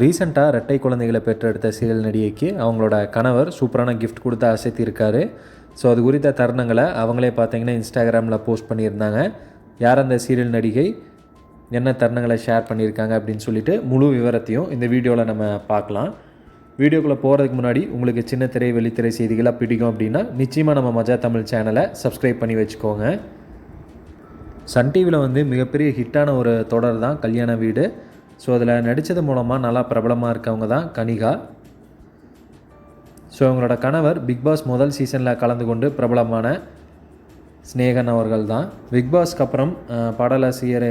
ரீசெண்டாக ரெட்டை குழந்தைகளை பெற்றெடுத்த சீரியல் நடிகைக்கு அவங்களோட கணவர் சூப்பரான கிஃப்ட் கொடுத்து அசைத்திருக்காரு. ஸோ அது குறித்த தருணங்களை அவங்களே பார்த்தீங்கன்னா இன்ஸ்டாகிராமில் போஸ்ட் பண்ணியிருந்தாங்க. யார் அந்த சீரியல் நடிகை? என்ன தருணங்களை ஷேர் பண்ணியிருக்காங்க அப்படின்னு சொல்லிட்டு முழு விவரத்தையும் இந்த வீடியோவில் நம்ம பார்க்கலாம். வீடியோக்குள்ளே போகிறதுக்கு முன்னாடி உங்களுக்கு சின்ன திரை வெளித்திரை செய்திகளாக பிடிக்கும் அப்படின்னா நிச்சயமாக நம்ம மஜா தமிழ் சேனலை சப்ஸ்கிரைப் பண்ணி வச்சுக்கோங்க. சன் டிவியில் வந்து மிகப்பெரிய ஹிட்டான ஒரு தொடர் தான் கல்யாண வீடு. ஸோ அதில் நடித்தது மூலமாக நல்லா பிரபலமாக இருக்கவங்க தான் கனிகா. ஸோ அவங்களோட கணவர் பிக் பாஸ் முதல் சீசனில் கலந்து கொண்டு பிரபலமான ஸ்னேகன் அவர்கள் தான். பிக் பாஸ்க்கு அப்புறம் அஹ், பாடலாசிரியர்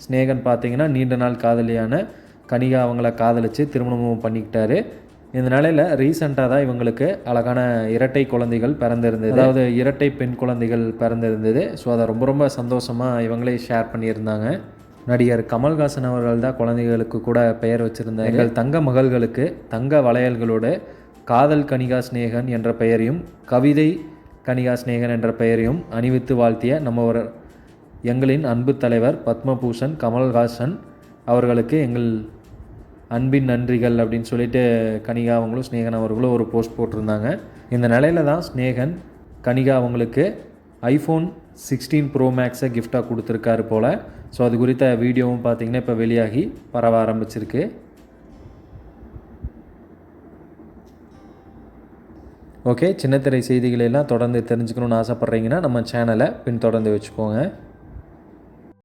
ஸ்னேகன் பார்த்தீங்கன்னா நீண்ட நாள் காதலியான கனிகா அவங்கள காதலித்து திருமணமும் பண்ணிக்கிட்டாரு. இந்த நிலையில் ரீசெண்டாக தான் இவங்களுக்கு அழகான இரட்டை குழந்தைகள் பிறந்திருந்தது. அதாவது இரட்டை பெண் குழந்தைகள் பிறந்திருந்தது. ஸோ அதை ரொம்ப ரொம்ப சந்தோஷமாக இவங்களே ஷேர் பண்ணியிருந்தாங்க. நடிகர் கமல்ஹாசன் அவர்கள் தான் குழந்தைகளுக்கு கூட பெயர் வச்சுருந்தாங்க எங்கள் தங்க மகள்களுக்கு தங்க வளையல்களோடு காதல் கணிகா ஸ்நேகன் என்ற பெயரையும் கவிதை கணிகா ஸ்நேகன் என்ற பெயரையும் அணிவித்து வாழ்த்திய நம்ம ஒரு எங்களின் அன்பு தலைவர் பத்மபூஷன் கமல்ஹாசன் அவர்களுக்கு எங்கள் அன்பின் நன்றிகள் அப்படின்னு சொல்லிட்டு கனிகா அவங்களும் ஸ்னேகன் அவர்களும் ஒரு போஸ்ட் போட்டிருந்தாங்க. இந்த நிலையில தான் ஸ்னேகன் கனிகா அவங்களுக்கு ஐஃபோன் சிக்ஸ்டீன் ப்ரோ மேக்ஸை கிஃப்டாக கொடுத்துருக்காரு போல். ஸோ அது குறித்த வீடியோவும் பார்த்தீங்கன்னா இப்போ வெளியாகி பரவ ஆரம்பிச்சிருக்கு. ஓகே சின்னத்திரை செய்திகளெல்லாம் தொடர்ந்து தெரிஞ்சுக்கணுன்னு ஆசைப்பட்றீங்கன்னா நம்ம சேனலை பின்தொடர்ந்து வச்சுக்கோங்க.